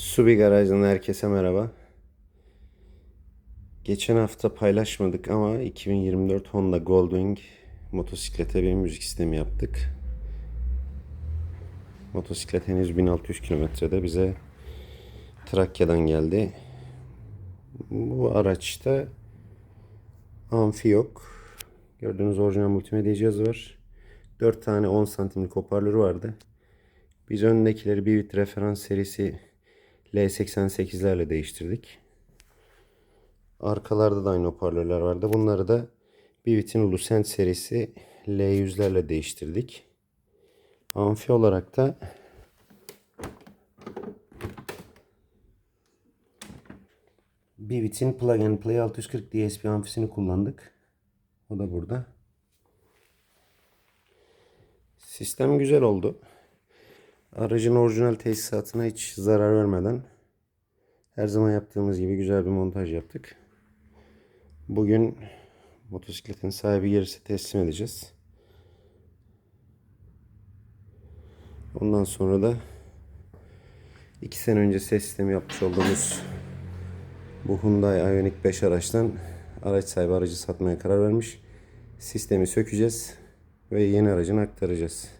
Subi Garaj'dan herkese merhaba. Geçen hafta paylaşmadık ama 2024 Honda Goldwing motosiklete bir müzik sistemi yaptık. Motosiklet henüz 1600 kilometrede bize Trakya'dan geldi. Bu araçta amfi yok. Gördüğünüz orijinal multimedya cihazı var. 4 tane 10 santimlik hoparlörü vardı. Biz öndekileri Bivit referans serisi L88'lerle değiştirdik. Arkalarda da aynı hoparlörler vardı. Bunları da Bivit'in Lucent serisi L100'lerle değiştirdik. Amfi olarak da Bivit'in Plug and Play 640 DSP amfisini kullandık. O da burada. Sistem güzel oldu. Aracın orijinal tesisatına hiç zarar vermeden her zaman yaptığımız gibi güzel bir montaj yaptık. Bugün motosikletin sahibi gelirse teslim edeceğiz. Ondan sonra da iki sene önce ses sistemi yapmış olduğumuz bu Hyundai Ioniq 5 araçtan araç sahibi aracı satmaya karar vermiş. Sistemi sökeceğiz ve yeni aracına aktaracağız.